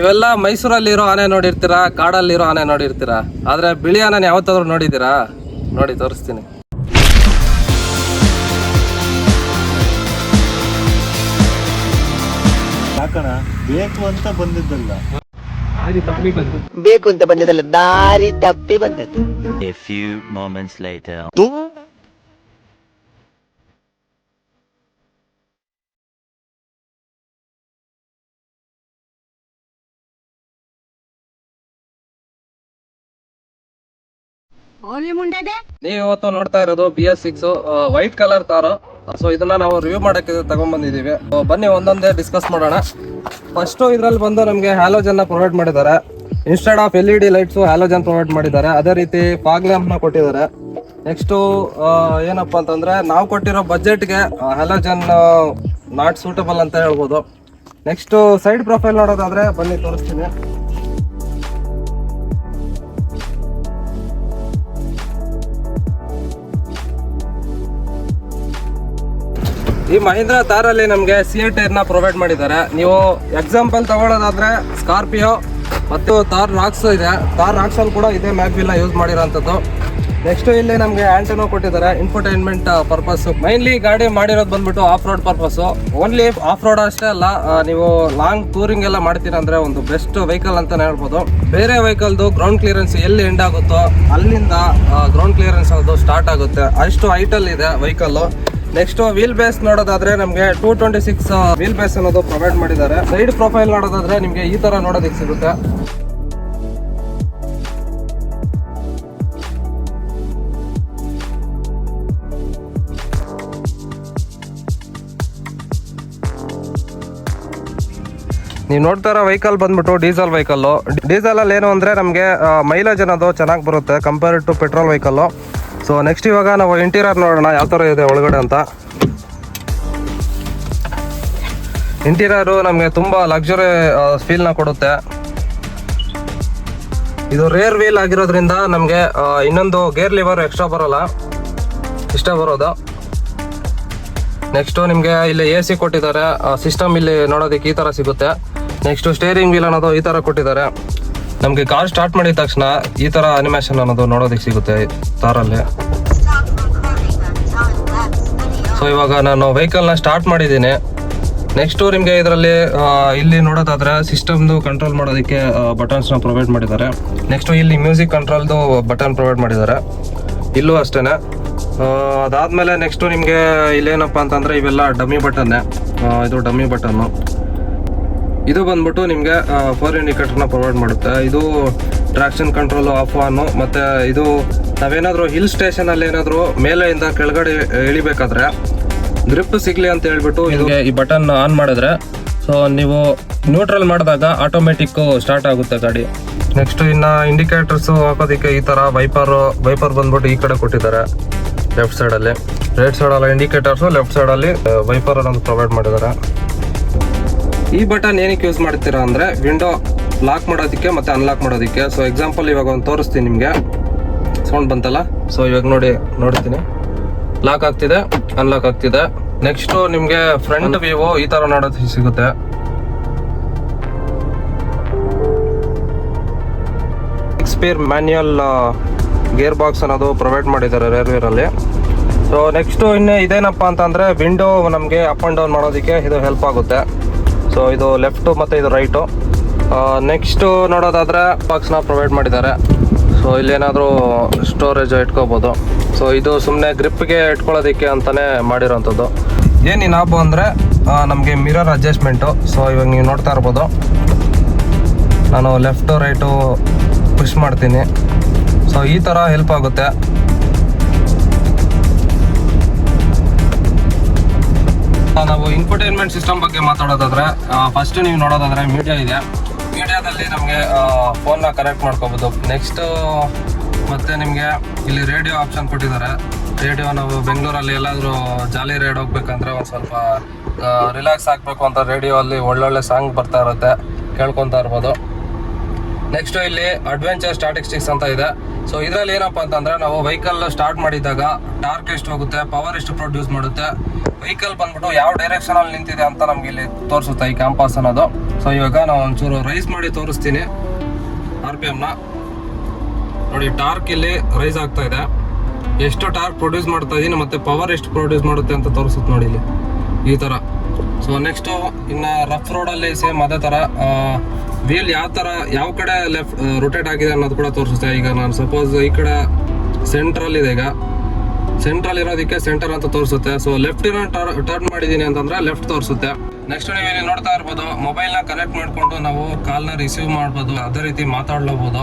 ನೀವೆಲ್ಲ ಮೈಸೂರಲ್ಲಿರೋ ಆನೆ ನೋಡಿರ್ತೀರಾ ಕಾಡಲ್ಲಿರೋ ಆನೆ ನೋಡಿರ್ತೀರಾ? ಆದ್ರೆ ಬಿಳಿ ಆನೆ ಯಾವತ್ತಾದ್ರು ನೋಡಿದ್ದೀರಾ? ನೋಡಿ ತೋರಿಸ್ತೀನಿ. ಬೇಕು ಅಂತ ಬಂದಿದ್ದಲ್ಲ. ಬೇಕು ಅಂತ ಬಂದಿದ್ದಲ್ಲ ದಾರಿ ತಪ್ಪಿ ಬಂದದ್ದು. A few moments later. ನೀವು ಇವತ್ತು ನೋಡ್ತಾ ಇರೋದು B S six white colour Thar so ಇದನ್ನ ನಾವು ರಿವ್ಯೂ ಮಾಡಕ್ಕೆ ತಗೊಂಡ್ ಬಂದಿದೀವಿ ಬನ್ನಿ, ಒಂದೊಂದೇ ಡಿಸ್ಕಸ್ ಮಾಡೋಣ. ಫಸ್ಟ್ ಇದ್ರಲ್ಲಿ ಬಂದು ನಮಗೆ ಹ್ಯಾಲೋಜನ್ ಪ್ರೊವೈಡ್ ಮಾಡಿದ್ದಾರೆ. Instead of L E D lights halogen provide ಮಾಡಿದ್ದಾರೆ. ಅದೇ ರೀತಿ ಫಾಗ್ನ ಕೊಟ್ಟಿದ್ದಾರೆ. ನೆಕ್ಸ್ಟ್ ಏನಪ್ಪಾ ಅಂತಂದ್ರೆ, ನಾವು ಕೊಟ್ಟಿರೋ ಬಜೆಟ್ಗೆ ಹ್ಯಾಲೋಜನ್ ನಾಟ್ ಸೂಟಬಲ್ ಅಂತ ಹೇಳ್ಬೋದು. ನೆಕ್ಸ್ಟ್ ಸೈಡ್ ಪ್ರೊಫೈಲ್ ನೋಡೋದಾದ್ರೆ, ಬನ್ನಿ ತೋರಿಸ್ತೀನಿ. ಈ ಮಹೀಂದ್ರ ತಾರಲ್ಲಿ ನಮಗೆ ಸಿ ಎ ನ ಪ್ರೊವೈಡ್ ಮಾಡಿದ್ದಾರೆ. ನೀವು ಎಕ್ಸಾಂಪಲ್ ತಗೊಳ್ಳೋದಾದ್ರೆ ಸ್ಕಾರ್ಪಿಯೋ ಮತ್ತು ತಾರ್ ರಾಕ್ಸ್ ಇದೆ. ತಾರ್ ರಾಕ್ಸ್ ಅಲ್ಲಿ ಕೂಡ ಇದೇ ಮ್ಯಾಗ್ವಿಲ್ನ ಯೂಸ್ ಮಾಡಿರೋಂಥದ್ದು. ನೆಕ್ಸ್ಟ್ ಇಲ್ಲಿ ನಮಗೆ ಆಂಟನೋ ಕೊಟ್ಟಿದ್ದಾರೆ ಇನ್ಫರ್ಟೈನ್ಮೆಂಟ್ ಪರ್ಪಸ್ ಮೈನ್ಲಿ ಗಾಡಿ ಮಾಡಿರೋದು ಬಂದ್ಬಿಟ್ಟು off road purpose only off road ಅಷ್ಟೇ ಅಲ್ಲ ನೀವು ಲಾಂಗ್ ಟೂರಿಂಗ್ ಎಲ್ಲ ಮಾಡ್ತೀರ ಅಂದ್ರೆ ಒಂದು ಬೆಸ್ಟ್ ವೆಹಿಕಲ್ ಅಂತ ಹೇಳ್ಬೋದು. ಬೇರೆ ವೆಹಿಕಲ್ದು ಗ್ರೌಂಡ್ ಕ್ಲಿಯರೆನ್ಸ್ ಎಲ್ಲಿ ಎಂಡ್ ಆಗುತ್ತೋ ಅಲ್ಲಿಂದ ಗ್ರೌಂಡ್ ಕ್ಲಿಯರೆನ್ಸ್ ಅದು ಸ್ಟಾರ್ಟ್ ಆಗುತ್ತೆ. ಅಷ್ಟು ಇದೆ ವೆಹಿಕಲ್ ನೆಕ್ಸ್ಟ್ ವೀಲ್ ಬೇಸ್ ನೋಡೋದಾದ್ರೆ ನಮಗೆ two twenty six wheel base ಅನ್ನೋದು ಪ್ರೊವೈಡ್ ಮಾಡಿದ್ದಾರೆ. ಸೈಡ್ ಪ್ರೊಫೈಲ್ ನೋಡೋದಾದ್ರೆ ನಿಮಗೆ ಈ ತರ ನೋಡೋದಕ್ಕೆ ಸಿಗುತ್ತೆ. ನೀವು ನೋಡ್ತಾ ಇರೋ ವೆಹಿಕಲ್ ಬಂದ್ಬಿಟ್ಟು ಡೀಸೆಲ್ ವೆಹಿಕಲ್ ಡೀಸೆಲ್ ಅಲ್ಲಿ ಏನು ಅಂದ್ರೆ ನಮಗೆ ಮೈಲೇಜ್ ಅನ್ನೋದು ಚೆನ್ನಾಗಿ ಬರುತ್ತೆ compare to petrol vehicle so next ಇವಾಗ ನಾವು ಇಂಟೀರಿಯರ್ ನೋಡೋಣ, ಯಾವ ಥರ ಇದೆ ಒಳಗಡೆ ಅಂತ. ಇಂಟೀರಿಯರು ನಮಗೆ ತುಂಬ ಲಕ್ಸುರಿ ಫೀಲ್ನ ಕೊಡುತ್ತೆ. ಇದು ರೇರ್ ವೀಲ್ ಆಗಿರೋದ್ರಿಂದ ನಮಗೆ ಇನ್ನೊಂದು ಗೇರ್ ಲಿವರ್ ಎಕ್ಸ್ಟ್ರಾ ಬರೋಲ್ಲ. ಇಷ್ಟ ಬರೋದು. ನೆಕ್ಸ್ಟು ನಿಮಗೆ ಇಲ್ಲಿ ಎ ಸಿ ಕೊಟ್ಟಿದ್ದಾರೆ. ಸಿಸ್ಟಮ್ ಇಲ್ಲಿ ನೋಡೋದಕ್ಕೆ ಈ ಥರ ಸಿಗುತ್ತೆ. ನೆಕ್ಸ್ಟು ಸ್ಟೇರಿಂಗ್ ವೀಲ್ ಅನ್ನೋದು ಈ ಥರ ಕೊಟ್ಟಿದ್ದಾರೆ. ನಮಗೆ ಕಾರ್ ಸ್ಟಾರ್ಟ್ ಮಾಡಿದ ತಕ್ಷಣ ಈ ತರ ಅನಿಮೇಷನ್ ಅನ್ನೋದು ನೋಡೋದಕ್ಕೆ ಸಿಗುತ್ತೆ ಕಾರಲ್ಲಿ ಸೊ ಇವಾಗ ನಾನು ವೆಹಿಕಲ್ನ ಸ್ಟಾರ್ಟ್ ಮಾಡಿದ್ದೀನಿ. ನೆಕ್ಸ್ಟು ನಿಮಗೆ ಇದರಲ್ಲಿ ಇಲ್ಲಿ ನೋಡೋದಾದ್ರೆ ಸಿಸ್ಟಮ್ದು ಕಂಟ್ರೋಲ್ ಮಾಡೋದಕ್ಕೆ ಬಟನ್ಸ್ನ ಪ್ರೊವೈಡ್ ಮಾಡಿದ್ದಾರೆ. ನೆಕ್ಸ್ಟು ಇಲ್ಲಿ ಮ್ಯೂಸಿಕ್ ಕಂಟ್ರೋಲ್ದು ಬಟನ್ ಪ್ರೊವೈಡ್ ಮಾಡಿದ್ದಾರೆ. ಇಲ್ಲೂ ಅಷ್ಟೇ ಅದಾದ್ಮೇಲೆ ನೆಕ್ಸ್ಟು ನಿಮಗೆ ಇಲ್ಲೇನಪ್ಪ ಅಂತಂದರೆ ಇವೆಲ್ಲ ಡಮ್ಮಿ ಬಟನ್ನೇ ಇದು ಡಮ್ಮಿ ಬಟನ್ನು ಇದು ಬಂದ್ಬಿಟ್ಟು ನಿಮಗೆ ಫೋರ್ ಇಂಡಿಕೇಟರ್ನ ಪ್ರೊವೈಡ್ ಮಾಡುತ್ತೆ. ಇದು ಟ್ರಾಕ್ಷನ್ ಕಂಟ್ರೋಲ್ ಆಫ್ ಆನು ಮತ್ತು ಇದು ನಾವೇನಾದರೂ ಹಿಲ್ ಸ್ಟೇಷನಲ್ಲಿ ಏನಾದರೂ ಮೇಲೆಯಿಂದ ಕೆಳಗಡೆ ಇಳಿಬೇಕಾದ್ರೆ ಗ್ರಿಪ್ ಸಿಗಲಿ ಅಂತ ಹೇಳ್ಬಿಟ್ಟು ಇದಕ್ಕೆ ಈ ಬಟನ್ ಆನ್ ಮಾಡಿದ್ರೆ ಸೊ ನೀವು ನ್ಯೂಟ್ರಲ್ ಮಾಡಿದಾಗ ಆಟೋಮೆಟಿಕ್ಕು ಸ್ಟಾರ್ಟ್ ಆಗುತ್ತೆ ಗಾಡಿ. ನೆಕ್ಸ್ಟ್ ಇನ್ನ ಇಂಡಿಕೇಟರ್ಸ್ ಹಾಕೋದಕ್ಕೆ ಈ ತರ ವೈಪರ್ ವೈಪರ್ ಬಂದ್ಬಿಟ್ಟು ಈ ಕಡೆ ಕೊಟ್ಟಿದ್ದಾರೆ ಲೆಫ್ಟ್ ಸೈಡ್ ಅಲ್ಲಿ. Right side indicators indicators left side ಅಲ್ಲಿ ವೈಪರ್ ಅನ್ನೋದು ಪ್ರೊವೈಡ್ ಮಾಡಿದ್ದಾರೆ. ಈ ಬಟನ್ ಏನಕ್ಕೆ ಯೂಸ್ ಮಾಡ್ತೀರಾ ಅಂದ್ರೆ ವಿಂಡೋ ಲಾಕ್ ಮಾಡೋದಕ್ಕೆ ಮತ್ತೆ ಅನ್ಲಾಕ್ ಮಾಡೋದಕ್ಕೆ. ಸೊ ಎಕ್ಸಾಂಪಲ್ ಇವಾಗ ಒಂದು ತೋರಿಸ್ತೀನಿ ನಿಮಗೆ. ಸೌಂಡ್ ಬಂತಲ್ಲ? ಸೊ ಇವಾಗ ನೋಡಿ ನೋಡ್ತೀನಿ. ಲಾಕ್ ಆಗ್ತಿದೆ ಅನ್ಲಾಕ್ ಆಗ್ತಿದೆ. ನೆಕ್ಸ್ಟ್ ನಿಮಗೆ ಫ್ರಂಟ್ ವ್ಯೂ ಈ ತರ ನೋಡೋದು ಸಿಗುತ್ತೆ. ಎಕ್ಸ್ಪೀರ್ ಮ್ಯಾನ್ಯಲ್ ಗೇರ್ ಬಾಕ್ಸ್ ಅನ್ನೋದು ಪ್ರೊವೈಡ್ ಮಾಡಿದ್ದಾರೆ ರೇರ್ವೇರ್ ಅಲ್ಲಿ. ಸೊ ನೆಕ್ಸ್ಟ್ ಇನ್ನು ಇದೇನಪ್ಪ ಅಂತಂದ್ರೆ ವಿಂಡೋ ನಮಗೆ ಅಪ್ ಆ್ಯಂಡ್ ಡೌನ್ ಮಾಡೋದಕ್ಕೆ ಇದು ಹೆಲ್ಪ್ ಆಗುತ್ತೆ. ಸೊ ಇದು ಲೆಫ್ಟ್ ಮತ್ತು ಇದು ರೈಟು ನೆಕ್ಸ್ಟು ನೋಡೋದಾದ್ರೆ ಬಾಕ್ಸ್ನ ಪ್ರೊವೈಡ್ ಮಾಡಿದ್ದಾರೆ. ಸೊ ಇಲ್ಲೇನಾದರೂ ಸ್ಟೋರೇಜ್ ಇಟ್ಕೋಬೋದು. ಸೊ ಇದು ಸುಮ್ಮನೆ ಗ್ರಿಪ್ಗೆ ಇಟ್ಕೊಳ್ಳೋದಕ್ಕೆ ಅಂತಲೇ ಮಾಡಿರೋಂಥದ್ದು. ಏನು ಈ ನಾಬು ಅಂದರೆ ನಮಗೆ ಮಿರರ್ ಅಡ್ಜಸ್ಟ್ಮೆಂಟು ಸೊ ಇವಾಗ ನೀವು ನೋಡ್ತಾ ಇರ್ಬೋದು. ನಾನು ಲೆಫ್ಟು ರೈಟು ಪುಷ್ ಮಾಡ್ತೀನಿ. ಸೊ ಈ ಥರ ಹೆಲ್ಪ್ ಆಗುತ್ತೆ. ನಾವು ಇನ್ಫರ್ಟೈನ್ಮೆಂಟ್ ಸಿಸ್ಟಮ್ ಬಗ್ಗೆ ಮಾತಾಡೋದಾದ್ರೆ ಫಸ್ಟ್ ನೀವು ನೋಡೋದಾದ್ರೆ ಮೀಡಿಯಾ ಇದೆ. ಮೀಡಿಯಾದಲ್ಲಿ ನಮಗೆ ಫೋನ್ನ ಕನೆಕ್ಟ್ ಮಾಡ್ಕೋಬೋದು. ನೆಕ್ಸ್ಟ್ ಮತ್ತೆ ನಿಮಗೆ ಇಲ್ಲಿ ರೇಡಿಯೋ ಆಪ್ಷನ್ ಕೊಟ್ಟಿದ್ದಾರೆ. ರೇಡಿಯೋ ನಾವು ಬೆಂಗಳೂರಲ್ಲಿ ಎಲ್ಲಾದರೂ ಜಾಲಿ ರೈಡ್ ಹೋಗ್ಬೇಕಂದ್ರೆ ಒಂದು ಸ್ವಲ್ಪ ರಿಲ್ಯಾಕ್ಸ್ ಆಗಬೇಕು ಅಂತ ರೇಡಿಯೋ ಅಲ್ಲಿ ಒಳ್ಳೊಳ್ಳೆ ಸಾಂಗ್ ಬರ್ತಾ ಇರುತ್ತೆ. ಕೇಳ್ಕೊತಾ ಇರ್ಬೋದು. ನೆಕ್ಸ್ಟ್ ಇಲ್ಲಿ ಅಡ್ವೆಂಚರ್ ಸ್ಟಾಟಿಸ್ಟಿಕ್ಸ್ ಅಂತ ಇದೆ. ಸೊ ಇದರಲ್ಲಿ ಏನಪ್ಪ ಅಂತಂದ್ರೆ ನಾವು ವೆಹಿಕಲ್ ಸ್ಟಾರ್ಟ್ ಮಾಡಿದಾಗ ಟಾರ್ಕ್ ಎಷ್ಟು ಹೋಗುತ್ತೆ ಪವರ್ ಎಷ್ಟು ಪ್ರೊಡ್ಯೂಸ್ ಮಾಡುತ್ತೆ ವೆಹಿಕಲ್ ಬಂದ್ಬಿಟ್ಟು ಯಾವ ಡೈರೆಕ್ಷನ್ ಅಲ್ಲಿ ನಿಂತಿದೆ ಅಂತ ನಮ್ಗೆ ಇಲ್ಲಿ ತೋರಿಸುತ್ತೆ ಈ ಕ್ಯಾಂಪಸ್ ಅನ್ನೋದು. ಸೊ ಇವಾಗ ನಾವು ಒಂಚೂರು ರೈಸ್ ಮಾಡಿ ತೋರಿಸ್ತೀನಿ ಆರ್ ಪಿ ಎಮ್ನ ನೋಡಿ ಟಾರ್ಕ್ ಇಲ್ಲಿ ರೈಸ್ ಆಗ್ತಾ ಇದೆ. ಎಷ್ಟು ಟಾರ್ಕ್ ಪ್ರೊಡ್ಯೂಸ್ ಮಾಡ್ತಾ ಇದೀನಿ ಮತ್ತೆ ಪವರ್ ಎಷ್ಟು ಪ್ರೊಡ್ಯೂಸ್ ಮಾಡುತ್ತೆ ಅಂತ ತೋರಿಸುತ್ತೆ ನೋಡಿ ಇಲ್ಲಿ. ಈ ತರ. ಸೊ ನೆಕ್ಸ್ಟ್ ಇನ್ನ ರಫ್ ರೋಡಲ್ಲಿ ಸೇಮ್ ಅದೇ ತರ ವೀಲ್ ಯಾವ ತರ, ಯಾವ ಕಡೆ ಲೆಫ್ಟ್ ರೊಟೇಟ್ ಆಗಿದೆ ಅನ್ನೋದು ಕೂಡ ತೋರಿಸುತ್ತೆ. ಈಗ ನಾನು ಸಪೋಸ್ ಈ ಕಡೆ ಸೆಂಟ್ರಲ್ ಇದೆ ಈಗ. ಸೆಂಟ್ರಲ್ ಇರೋದಕ್ಕೆ ಸೆಂಟರ್ ಅಂತ ತೋರಿಸುತ್ತೆ. ಸೊ ಲೆಫ್ಟ್ ಟರ್ನ್ ಮಾಡಿದೀನಿ ಅಂತಂದ್ರೆ ಲೆಫ್ಟ್ ತೋರಿಸುತ್ತೆ. ನೆಕ್ಸ್ಟ್ ನೀವು ಇಲ್ಲಿ ನೋಡ್ತಾ ಇರ್ಬೋದು ನ ಕನೆಕ್ಟ್ ಮಾಡಿಕೊಂಡು ನಾವು ಕಾಲ್ನ ರಿಸೀವ್ ಮಾಡ್ಬೋದು, ಅದೇ ರೀತಿ ಮಾತಾಡ್ಲಬಹುದು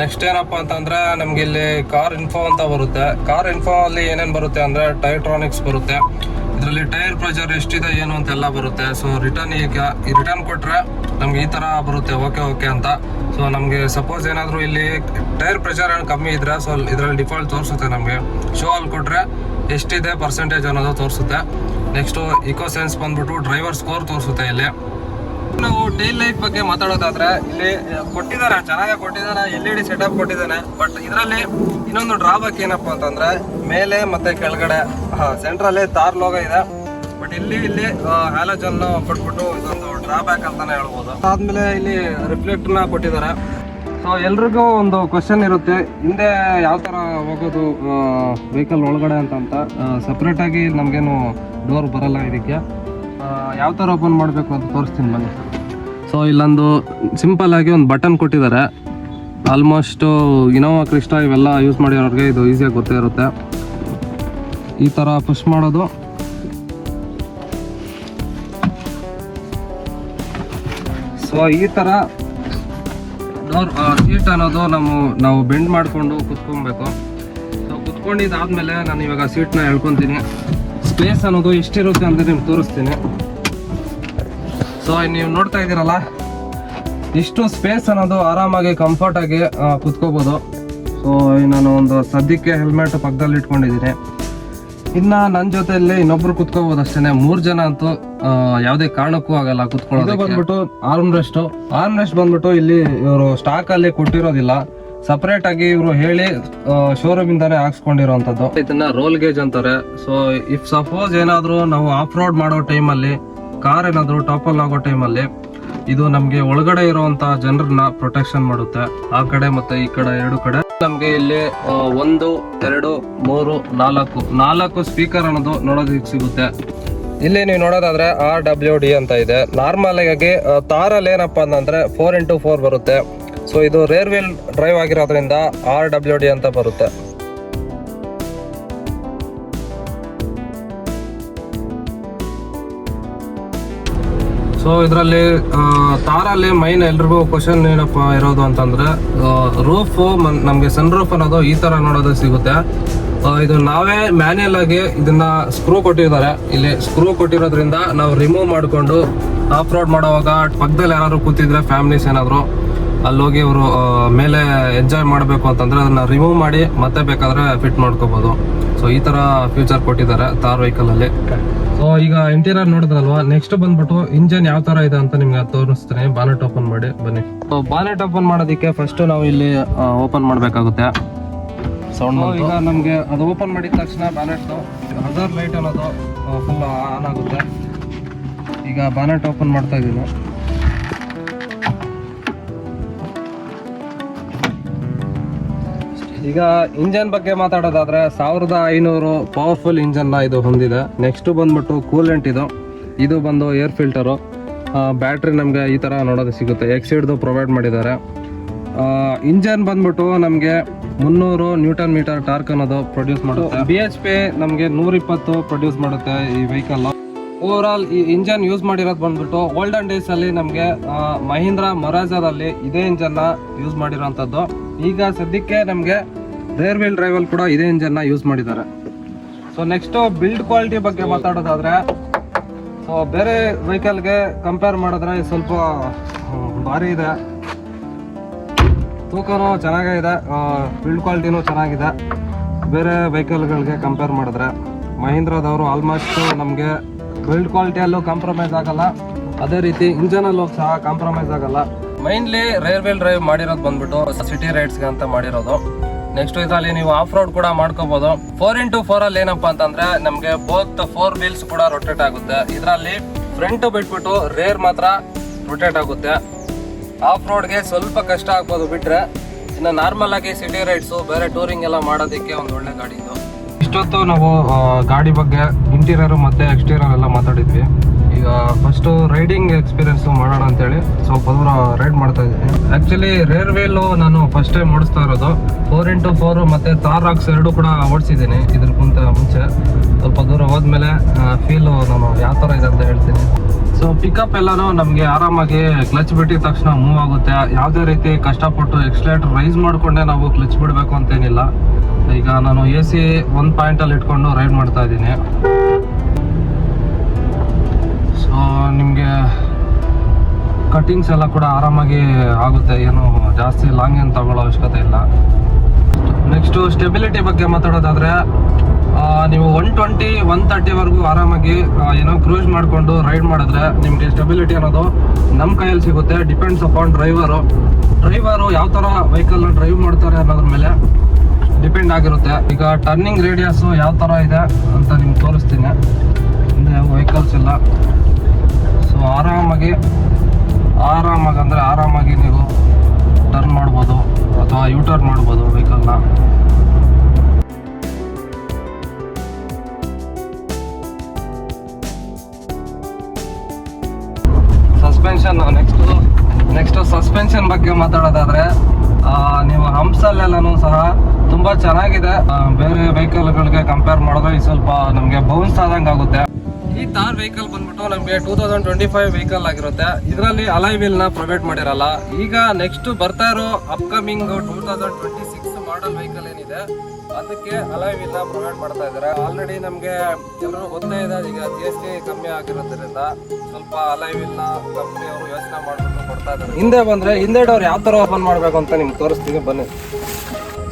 ನೆಕ್ಸ್ಟ್ ಏನಪ್ಪ ಅಂತಂದ್ರೆ ನಮ್ಗೆ ಇಲ್ಲಿ ಕಾರ್ ಇನ್ಫೋ ಅಂತ ಬರುತ್ತೆ. ಕಾರ್ ಇನ್ಫೋ ಅಲ್ಲಿ ಏನೇನು ಬರುತ್ತೆ ಅಂದ್ರೆ ಟೈಟ್ರಾನಿಕ್ಸ್ ಬರುತ್ತೆ. ಇದರಲ್ಲಿ ಟೈರ್ ಪ್ರೆಷರ್ ಎಷ್ಟಿದೆ, ಏನು ಅಂತೆಲ್ಲ ಬರುತ್ತೆ. ಸೊ ರಿಟರ್ನ್ ಈಗ ರಿಟರ್ನ್ ಕೊಟ್ಟರೆ ನಮ್ಗೆ ಈ ಥರ ಬರುತ್ತೆ ಓಕೆ ಓಕೆ ಅಂತ. ಸೊ ನಮಗೆ ಸಪೋಸ್ ಏನಾದರೂ ಇಲ್ಲಿ ಟೈರ್ ಪ್ರೆಷರ್ ಏನು ಕಮ್ಮಿ ಇದ್ದರೆ ಸೊ ಇದರಲ್ಲಿ ಡಿಫಾಲ್ಟ್ ತೋರಿಸುತ್ತೆ ನಮಗೆ. ಶೋ ಅಲ್ಲಿ ಕೊಟ್ಟರೆ ಎಷ್ಟಿದೆ ಪರ್ಸೆಂಟೇಜ್ ಅನ್ನೋದು ತೋರಿಸುತ್ತೆ. ನೆಕ್ಸ್ಟು ಇಕೋ ಸೆನ್ಸ್ ಬಂದ್ಬಿಟ್ಟು ಡ್ರೈವರ್ ಸ್ಕೋರ್ ತೋರಿಸುತ್ತೆ ಇಲ್ಲಿ. ನಾವು ಡೈಲಿ ಲೈಟ್ ಬಗ್ಗೆ ಮಾತಾಡೋದಾದ್ರೆ ಇಲ್ಲಿ ಕೊಟ್ಟಿದ್ದಾರೆ, ಚೆನ್ನಾಗಿ ಕೊಟ್ಟಿದ್ದಾರೆ ಎಲ್ ಇ ಡಿ ಸೆಟಪ್ ಕೊಟ್ಟಿದ್ದಾನೆ ಬಟ್ ಇದರಲ್ಲಿ ಇನ್ನೊಂದು ಡ್ರಾಬ್ಯಾಕ್ ಏನಪ್ಪ ಅಂತಂದ್ರೆ ಮೇಲೆ ಮತ್ತೆ ಕೆಳಗಡೆ ಸೆಂಟ್ರಲ್ಲಿ ತಾರ್ ಲೋಗ ಇದೆ ಬಟ್ ಇಲ್ಲಿ ಇಲ್ಲಿ ಹ್ಯಾಲೋಜನ್ ಕೊಟ್ಬಿಟ್ಟು ಇದೊಂದು ಡ್ರಾಬ್ಯಾಕ್ ಅಂತಾನೆ ಹೇಳ್ಬೋದು. ಆದ್ಮೇಲೆ ಇಲ್ಲಿ ರಿಫ್ಲೆಕ್ಟ್ನ ಕೊಟ್ಟಿದ್ದಾರೆ. ಸೊ ಎಲ್ರಿಗೂ ಒಂದು ಕ್ವಶನ್ ಇರುತ್ತೆ, ಹಿಂದೆ ಯಾವ ತರ ಹೋಗೋದು ವೆಹಿಕಲ್ ಒಳಗಡೆ ಅಂತ ಸಪ್ರೇಟ್ ಆಗಿ ನಮ್ಗೇನು ಡೋರ್ ಬರಲ್ಲ ಇದಕ್ಕೆ? ಯಾವ ಥರ ಓಪನ್ ಮಾಡಬೇಕು ಅಂತ ತೋರಿಸ್ತೀನಿ ಬನ್ನಿ. ಸೊ ಇಲ್ಲೊಂದು ಸಿಂಪಲ್ ಆಗಿ ಒಂದು ಬಟನ್ ಕೊಟ್ಟಿದ್ದಾರೆ. ಆಲ್ಮೋಸ್ಟ್ ಇನೋವಾ ಕ್ರಿಸ್ಟಾ ಇವೆಲ್ಲ ಯೂಸ್ ಮಾಡಿರೋರಿಗೆ ಇದು ಈಸಿಯಾಗಿ ಗೊತ್ತೇ ಇರುತ್ತೆ. ಈ ಥರ ಪುಷ್ ಮಾಡೋದು. ಸೊ ಈ ಥರ ಡೋರ್ ಸೀಟ್ ಅನ್ನೋದು ನಮ್ಮ, ನಾವು ಬೆಂಡ್ ಮಾಡಿಕೊಂಡು ಕುತ್ಕೊಬೇಕು. ಸೊ ಕುತ್ಕೊಂಡಿದ್ದಾದ್ಮೇಲೆ ನಾನು ಇವಾಗ ಸೀಟ್ನ ಹೇಳ್ಕೊತೀನಿ ಸ್ಪೇಸ್ ಅನ್ನೋದು ಎಷ್ಟಿರುತ್ತೆ ಅಂತ ನಿಮ್ಗೆ ತೋರಿಸ್ತೀನಿ. ಸೊ ನೀವು ನೋಡ್ತಾ ಇದ್ದೀರಲ್ಲ ಇಷ್ಟು ಸ್ಪೇಸ್ ಅನ್ನೋದು ಆರಾಮಾಗಿ ಕಂಫರ್ಟ್ ಆಗಿ ಆ, ಕುತ್ಕೋಬೋದು. ಸೊ ನಾನು ಒಂದು ಸದ್ಯಕ್ಕೆ ಹೆಲ್ಮೆಟ್ ಪಕ್ಕದಲ್ಲಿ ಇಟ್ಕೊಂಡಿದ್ದೀನಿ. ಇನ್ನ ನನ್ನ ಜೊತೆಯಲ್ಲಿ ಇನ್ನೊಬ್ರು ಕುತ್ಕೋಬಹುದು ಅಷ್ಟೇ ಮೂರು ಜನ ಅಂತೂ ಯಾವುದೇ ಕಾರಣಕ್ಕೂ ಆಗಲ್ಲ ಕುತ್ಕೊಳ್ಳೋದು ಬಂದ್ಬಿಟ್ಟು ಆರ್ಮ್ ರೆಸ್ಟ್ ಆರ್ಮ್ ರೆಸ್ಟ್ ಬಂದ್ಬಿಟ್ಟು ಇಲ್ಲಿ ಇವರು ಸ್ಟಾಕ್ ಅಲ್ಲಿ ಕೊಟ್ಟಿರೋದಿಲ್ಲ. ಸಪರೇಟ್ ಆಗಿ ಇವರು ಹೇಳಿ ಶೋರೂಮ್ ಇಂದಾನೆ ಹಾಕ್ಸ್ಕೊಂಡಿರೋಂಥದ್ದು. ಇದನ್ನ ರೋಲ್ ಗೇಜ್ ಅಂತಾರೆ. ಸೊ ಇಫ್ ಸಪೋಸ್ ಏನಾದರೂ ನಾವು ಆಫ್ ರೋಡ್ ಮಾಡೋ ಟೈಮಲ್ಲಿ ಕಾರ್ ಏನಾದ್ರು ಟಾಪಲ್ ಆಗೋ ಟೈಮಲ್ಲಿ ಇದು ನಮ್ಗೆ ಒಳಗಡೆ ಇರುವಂತಹ ಜನರನ್ನ ಪ್ರೊಟೆಕ್ಷನ್ ಮಾಡುತ್ತೆ. ಆ ಕಡೆ ಮತ್ತೆ ಈ ಕಡೆ ಎರಡು ಕಡೆ. ನಮ್ಗೆ ಇಲ್ಲಿ ಒಂದು, ಎರಡು, ಮೂರು, ನಾಲ್ಕು. ನಾಲ್ಕು ಸ್ಪೀಕರ್ ಅನ್ನೋದು ನೋಡೋದಕ್ಕೆ ಸಿಗುತ್ತೆ. ಇಲ್ಲಿ ನೀವು ನೋಡೋದಾದ್ರೆ ಆರ್ ಡಬ್ಲ್ಯೂ ಡಿ ಅಂತ ಇದೆ. ನಾರ್ಮಲ್ ಆಗಿ ತಾರಲ್ಲಿ ಏನಪ್ಪ ಅಂತಂದ್ರೆ ಫೋರ್ ಇಂಟು ಫೋರ್ ಬರುತ್ತೆ. ಸೊ ಇದು ರೇರ್ ವೀಲ್ ಡ್ರೈವ್ ಆಗಿರೋದ್ರಿಂದ ಆರ್ ಡಬ್ಲ್ಯೂ ಡಿ ಅಂತ ಬರುತ್ತೆ. ಸೊ ಇದರಲ್ಲಿ ತಾರಲ್ಲಿ ಮೈನ್ ಎಲ್ರಿಗೂ ಕ್ವಶನ್ ಏನಪ್ಪ ಇರೋದು ಅಂತಂದ್ರೆ ರೂಫ್ ನಮಗೆ ಸನ್ ರೂಫ್ ಅನ್ನೋದು ಈ ತರ ನೋಡೋದು ಸಿಗುತ್ತೆ. ಇದು ನಾವೇ ಮ್ಯಾನ್ಯಲ್ ಆಗಿ ಇದನ್ನ ಸ್ಕ್ರೂ ಕೊಟ್ಟಿದ್ದಾರೆ. ಇಲ್ಲಿ ಸ್ಕ್ರೂ ಕೊಟ್ಟಿರೋದ್ರಿಂದ ನಾವು ರಿಮೂವ್ ಮಾಡಿಕೊಂಡು ಆಫ್ ರೋಡ್ ಮಾಡುವಾಗ ಪಕ್ಕದಲ್ಲಿ ಯಾರು ಕೂತಿದ್ರೆ ಫ್ಯಾಮಿಲೀಸ್ ಏನಾದ್ರು ಅಲ್ಲೋಗಿ ಅವರು ಮೇಲೆ ಎಂಜಾಯ್ ಮಾಡಬೇಕು ಅಂತಂದ್ರೆ ಅದನ್ನ ರಿಮೂವ್ ಮಾಡಿ ಮತ್ತೆ ಬೇಕಾದ್ರೆ ಫಿಟ್ ಮಾಡ್ಕೋಬಹುದು ಸೊ ಈ ತರ ಫ್ಯೂಚರ್ ಕೊಟ್ಟಿದ್ದಾರೆ ತಾರ್ ವೆಹಿಕಲ್ ಅಲ್ಲಿ. ಈಗ ಇಂಟೀರಿಯರ್ ನೋಡಿದ್ರಲ್ವಾ? ನೆಕ್ಸ್ಟ್ ಬಂದ್ಬಿಟ್ಟು ಇಂಜನ್ ಯಾವ ತರ ಇದೆ ಅಂತ ನಿಮ್ಗೆ ತೋರಿಸ್ತೀನಿ. ಬಾನೆಟ್ ಓಪನ್ ಮಾಡಿ ಬನ್ನಿ. ಬಾನೆಟ್ ಓಪನ್ ಮಾಡೋದಕ್ಕೆ ಫಸ್ಟ್ ನಾವು ಇಲ್ಲಿ ಓಪನ್ ಮಾಡಬೇಕಾಗುತ್ತೆ. ಸೌಂಡ್ ಈಗ ನಮಗೆ ಅದು ಓಪನ್ ಮಾಡಿದ ತಕ್ಷಣ ಬಾನೆಟ್ ಹಜಾರ್ ಲೈಟ್ ಅನ್ನೋದು ಫುಲ್ ಆನ್ ಆಗುತ್ತೆ. ಈಗ ಬಾನೆಟ್ ಓಪನ್ ಮಾಡ್ತಾ ಇದ್ದೀನಿ. ಈಗ ಇಂಜನ್ ಬಗ್ಗೆ ಮಾತಾಡೋದಾದ್ರೆ ಸಾವಿರದ ಐನೂರು ಪವರ್ಫುಲ್ ಇಂಜನ್ನ ಇದು ಹೊಂದಿದೆ. ನೆಕ್ಸ್ಟ್ ಬಂದ್ಬಿಟ್ಟು ಕೂಲೆಂಟ್ ಇದು. ಇದು ಬಂದು ಏರ್ ಫಿಲ್ಟರು ಬ್ಯಾಟ್ರಿ ನಮಗೆ ಈ ಥರ ನೋಡೋದು ಸಿಗುತ್ತೆ. ಎಕ್ಸೈಡ್ದು ಪ್ರೊವೈಡ್ ಮಾಡಿದ್ದಾರೆ. ಇಂಜನ್ ಬಂದ್ಬಿಟ್ಟು ನಮಗೆ ಮುನ್ನೂರು ನ್ಯೂಟನ್ ಮೀಟರ್ ಟಾರ್ಕ್ ಅನ್ನೋದು ಪ್ರೊಡ್ಯೂಸ್ ಮಾಡುತ್ತೆ. ಬಿ ಎಚ್ ಪಿ ನಮಗೆ ನೂರಿಪ್ಪತ್ತು ಪ್ರೊಡ್ಯೂಸ್ ಮಾಡುತ್ತೆ ಈ ವೆಹಿಕಲ್ ಓವರ್ ಆಲ್ ಈ ಇಂಜನ್ ಯೂಸ್ ಮಾಡಿರೋದು ಬಂದ್ಬಿಟ್ಟು ಓಲ್ಡನ್ ಡೇಸ್ ಅಲ್ಲಿ ನಮಗೆ ಮಹೀಂದ್ರ ಮೊರಾಜಾದಲ್ಲಿ ಇದೇ ಇಂಜನ್ನ ನ ಯೂಸ್ ಮಾಡಿರೋಂಥದ್ದು. ಈಗ ಸದ್ಯಕ್ಕೆ ನಮಗೆ ರೇರ್ ವೀಲ್ ಡ್ರೈವಲ್ ಕೂಡ ಇದೇ ಇಂಜನ್ನ ಯೂಸ್ ಮಾಡಿದ್ದಾರೆ. ಸೊ ನೆಕ್ಸ್ಟ್ ಬಿಲ್ಡ್ ಕ್ವಾಲಿಟಿ ಬಗ್ಗೆ ಮಾತಾಡೋದಾದ್ರೆ ಸೊ ಬೇರೆ ವೆಹಿಕಲ್ಗೆ ಕಂಪೇರ್ ಮಾಡಿದ್ರೆ ಸ್ವಲ್ಪ ಭಾರಿ ಇದೆ. ತೂಕನೂ ಚೆನ್ನಾಗಿದೆ ಬಿಲ್ಡ್ ಕ್ವಾಲಿಟಿನೂ ಚೆನ್ನಾಗಿದೆ. ಬೇರೆ ವೆಹಿಕಲ್ಗಳಿಗೆ ಕಂಪೇರ್ ಮಾಡಿದ್ರೆ, ಮಹೀಂದ್ರದವರು ಆಲ್ಮೋಸ್ಟ್ ನಮಗೆ ಬಿಲ್ಡ್ ಕ್ವಾಲಿಟಿಯಲ್ಲೂ ಕಾಂಪ್ರಮೈಸ್ ಆಗಲ್ಲ. ಅದೇ ರೀತಿ ಇಂಜನಲ್ಲೂ ಸಹ ಕಾಂಪ್ರಮೈಸ್ ಆಗಲ್ಲ. ಮೈನ್ಲಿ ರೇರ್ ವೀಲ್ ಡ್ರೈವ್ ಮಾಡಿರೋದು ಬಂದ್ಬಿಟ್ಟು ಸಿಟಿ ರೈಡ್ಸ್ಗೆ ಅಂತ ಮಾಡಿರೋದು. ನೆಕ್ಸ್ಟ್ ಇದರಲ್ಲಿ ನೀವು ಆಫ್ ರೋಡ್ ಕೂಡ ಮಾಡ್ಕೋಬಹುದು ಫೋರ್ ಇಂಟು ಫೋರ್ ಅಲ್ಲಿ ಏನಪ್ಪಾ ಅಂತಂದ್ರೆ ನಮಗೆ ಬೋತ್ ಫೋರ್ ವೀಲ್ಸ್ ಕೂಡ ರೊಟೇಟ್ ಆಗುತ್ತೆ. ಇದರಲ್ಲಿ ಫ್ರಂಟ್ ಬಿಟ್ಬಿಟ್ಟು ರೇರ್ ಮಾತ್ರ ರೊಟೇಟ್ ಆಗುತ್ತೆ. ಆಫ್ ರೋಡ್ಗೆ ಸ್ವಲ್ಪ ಕಷ್ಟ ಆಗ್ಬೋದು ಬಿಟ್ರೆ ಇನ್ನು ನಾರ್ಮಲ್ ಆಗಿ ಸಿಟಿ ರೈಡ್ಸು ಬೇರೆ ಟೂರಿಂಗ್ ಎಲ್ಲ ಮಾಡೋದಕ್ಕೆ ಒಂದು ಒಳ್ಳೆ ಗಾಡಿ ಇದು. ಇಷ್ಟೊತ್ತು ನಾವು ಗಾಡಿ ಬಗ್ಗೆ ಇಂಟೀರಿಯರ್ ಮತ್ತೆ ಎಕ್ಸ್ಟೀರಿಯರ್ ಎಲ್ಲ ಮಾತಾಡಿದ್ವಿ. ಈಗ ಫಸ್ಟ್ ರೈಡಿಂಗ್ ಎಕ್ಸ್ಪೀರಿಯನ್ಸ್ ಮಾಡೋಣ ಅಂತೇಳಿ ಸ್ವಲ್ಪ ದೂರ ರೈಡ್ ಮಾಡ್ತಾ ಇದ್ದೀನಿ. ಆಕ್ಚುಲಿ ರೇರ್ ವೇಲು ನಾನು ಫಸ್ಟ್ ಟೈಮ್ ಓಡಿಸ್ತಾ ಇರೋದು. ಫೋರ್ ಇಂಟು ಫೋರ್ ಮತ್ತೆ ತಾರ್ ರಾಕ್ಸ್ ಎರಡು ಕೂಡ ಓಡಿಸಿದ್ದೀನಿ ಇದ್ರ ಕುಂತ ಮುಂಚೆ. ಸ್ವಲ್ಪ ದೂರ ಹೋದ್ಮೇಲೆ ಫೀಲು ನಾನು ಯಾವ ಥರ ಇದೆ ಅಂತ ಹೇಳ್ತೀನಿ. ಸೊ ಪಿಕಪ್ ಎಲ್ಲಾನು ನಮಗೆ ಆರಾಮಾಗಿ ಕ್ಲಚ್ ಬಿಟ್ಟಿದ ತಕ್ಷಣ ಮೂವ್ ಆಗುತ್ತೆ. ಯಾವುದೇ ರೀತಿ ಕಷ್ಟಪಟ್ಟು ಎಕ್ಸ್ಲೇಟರ್ ರೈಸ್ ಮಾಡ್ಕೊಂಡೆ ನಾವು ಕ್ಲಚ್ ಬಿಡಬೇಕು ಅಂತೇನಿಲ್ಲ. ಈಗ ನಾನು ಎ ಸಿ ಒಂದು ಪಾಯಿಂಟಲ್ಲಿ ಇಟ್ಕೊಂಡು ರೈಡ್ ಮಾಡ್ತಾ ಇದ್ದೀನಿ. ನಿಮಗೆ ಕಟಿಂಗ್ಸ್ ಎಲ್ಲ ಕೂಡ ಆರಾಮಾಗಿ ಆಗುತ್ತೆ. ಏನು ಜಾಸ್ತಿ ಲಾಂಗ್ ಏನು ತಗೊಳ್ಳೋ ಅವಶ್ಯಕತೆ ಇಲ್ಲ. ನೆಕ್ಸ್ಟು ಸ್ಟೆಬಿಲಿಟಿ ಬಗ್ಗೆ ಮಾತಾಡೋದಾದರೆ ನೀವು ಒನ್ ಟ್ವೆಂಟಿ ಒನ್ ತರ್ಟಿವರೆಗೂ ಆರಾಮಾಗಿ ಏನೋ ಕ್ರೂಸ್ ಮಾಡಿಕೊಂಡು ರೈಡ್ ಮಾಡಿದ್ರೆ ನಿಮಗೆ ಸ್ಟೆಬಿಲಿಟಿ ಅನ್ನೋದು ನಮ್ಮ ಕೈಯಲ್ಲಿ ಸಿಗುತ್ತೆ. ಡಿಪೆಂಡ್ಸ್ ಅಪಾನ್ ಡ್ರೈವರು ಡ್ರೈವರು ಯಾವ ಥರ ವೆಹಿಕಲ್ನ ಡ್ರೈವ್ ಮಾಡ್ತಾರೆ ಅನ್ನೋದ್ರ ಮೇಲೆ ಡಿಪೆಂಡ್ ಆಗಿರುತ್ತೆ. ಈಗ ಟರ್ನಿಂಗ್ ರೇಡಿಯಸ್ಸು ಯಾವ ಥರ ಇದೆ ಅಂತ ನಿಮ್ಗೆ ತೋರಿಸ್ತೀನಿ. ಅಂದರೆ ವೆಹಿಕಲ್ಸ್ ಎಲ್ಲ. ಸೊ ಆರಾಮಾಗಿ ಆರಾಮಾಗಿ ಅಂದರೆ ಆರಾಮಾಗಿ ನೀವು ಟರ್ನ್ ಮಾಡ್ಬೋದು ಅಥವಾ ಯೂ ಟರ್ನ್ ಮಾಡ್ಬೋದು ವೆಹಿಕಲ್ನ ಸಸ್ಪೆನ್ಷನ್ ನೆಕ್ಸ್ಟ್ ನೆಕ್ಸ್ಟ್ ಸಸ್ಪೆನ್ಷನ್ ಬಗ್ಗೆ ಮಾತಾಡೋದಾದ್ರೆ ನೀವು ಹಂಸಲ್ಲೆಲ್ಲನೂ ಸಹ ತುಂಬಾ ಚೆನ್ನಾಗಿದೆ. ಬೇರೆ ವೆಹಿಕಲ್ಗಳಿಗೆ ಕಂಪೇರ್ ಮಾಡಿದ್ರೆ ಸ್ವಲ್ಪ ನಮಗೆ ಬೌನ್ಸ್ ಆದಂಗೆ ಆಗುತ್ತೆ ಈ ತಾರ್ ವೆಹಿಕಲ್ ಬಂದ್ಬಿಟ್ಟು ನಮಗೆ two thousand twenty five vehicle ಆಗಿರುತ್ತೆ. ಇದರಲ್ಲಿ ಅಲೈ ವೀಲ್ನ ಪ್ರೊವೈಡ್ ಮಾಡಿರಲ್ಲ. ಈಗ ನೆಕ್ಸ್ಟ್ ಬರ್ತಾ ಇರೋ upcoming two thousand twenty six model vehicle ಏನಿದೆ, ಅದಕ್ಕೆ ಅಲೈ ವೀಲ್ನ ಪ್ರೊವೈಡ್ ಮಾಡ್ತಾ ಇದ್ದಾರೆ. ಆಲ್ರೆಡಿ ನಮಗೆ ಎಲ್ಲರೂ ಗೊತ್ತೇ ಇದೆ, ಈಗ ಜಿ ಎಸ್ ಟಿ ಕಮ್ಮಿ ಆಗಿರೋದ್ರಿಂದ ಸ್ವಲ್ಪ ಅಲೈ ವೀಲ್ನ ಕಂಪ್ನಿ ಅವರು ಯೋಚನೆ ಮಾಡ್ಬಿಟ್ಟು ಕೊಡ್ತಾ ಇದ್ದಾರೆ. ಹಿಂದೆ ಬಂದ್ರೆ, ಹಿಂದೆ ಡೋರ್ ಯಾವ ತರ ಓಪನ್ ಮಾಡಬೇಕು ಅಂತ ನಿಮ್ಗೆ ತೋರಿಸ್ತೀನಿ, ಬನ್ನಿ.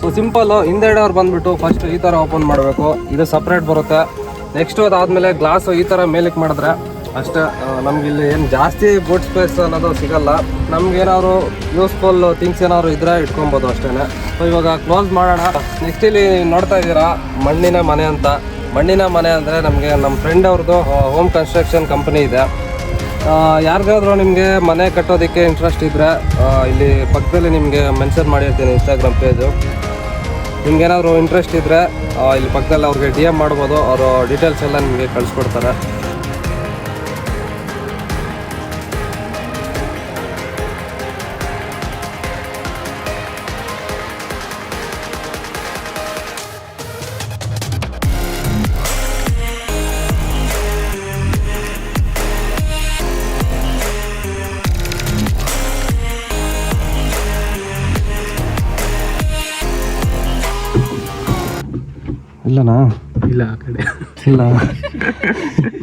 ಸೊ ಸಿಂಪಲ್ ಹಿಂದೆ ಡೋರ್ ಬಂದ್ಬಿಟ್ಟು ಫಸ್ಟ್ ಈ ಥರ ಓಪನ್ ಮಾಡಬೇಕು. ಇದು ಸಪ್ರೇಟ್ ಬರುತ್ತೆ. ನೆಕ್ಸ್ಟ್ ಅದಾದಮೇಲೆ ಗ್ಲಾಸ್ ಈ ಥರ ಮೇಲಕ್ಕೆ ಮಾಡಿದ್ರೆ ಅಷ್ಟೇ ನಮ್ಗೆ ಇಲ್ಲಿ ಏನು ಜಾಸ್ತಿ ಬೂಟ್ ಸ್ಪೇಸ್ ಅನ್ನೋದು ಸಿಗಲ್ಲ. ನಮ್ಗೆ ಏನಾದ್ರು ಯೂಸ್ಫುಲ್ ಥಿಂಗ್ಸ್ ಏನಾದ್ರು ಇದ್ರೆ ಇಟ್ಕೊಬೋದು ಅಷ್ಟೇ ಸೊ ಇವಾಗ ಕ್ಲೋಸ್ ಮಾಡೋಣ. ನೆಕ್ಸ್ಟ್ ಇಲ್ಲಿ ನೋಡ್ತಾ ಇದ್ದೀರಾ, ಮಣ್ಣಿನ ಮನೆ ಅಂತ. ಮಣ್ಣಿನ ಮನೆ ಅಂದರೆ ನಮಗೆ ನಮ್ಮ ಫ್ರೆಂಡ್ ಅವ್ರದ್ದು ಹೋಮ್ ಕನ್ಸ್ಟ್ರಕ್ಷನ್ ಕಂಪನಿ ಇದೆ. ಯಾರಿಗಾದ್ರೂ ನಿಮಗೆ ಮನೆ ಕಟ್ಟೋದಕ್ಕೆ ಇಂಟ್ರೆಸ್ಟ್ ಇದ್ದರೆ ಇಲ್ಲಿ ಪಕ್ಕದಲ್ಲಿ ನಿಮಗೆ ಮೆನ್ಷನ್ ಮಾಡಿರ್ತೀನಿ ಇನ್ಸ್ಟಾಗ್ರಾಮ್ ಪೇಜು ನಿಮ್ಗೆ ಏನಾದರೂ ಇಂಟ್ರೆಸ್ಟ್ ಇದ್ದರೆ ಇಲ್ಲಿ ಪಕ್ಕದಲ್ಲಿ ಅವ್ರಿಗೆ ಡಿ ಎಂ ಮಾಡ್ಬೋದು ಅವರು ಡೀಟೇಲ್ಸ್ ಎಲ್ಲ ನಿಮಗೆ ಕಳಿಸ್ಕೊಡ್ತಾರೆ. ಇಲ್ಲನಾ? ಇಲ್ಲ ಆ ಕಡೆ. ಇಲ್ಲ.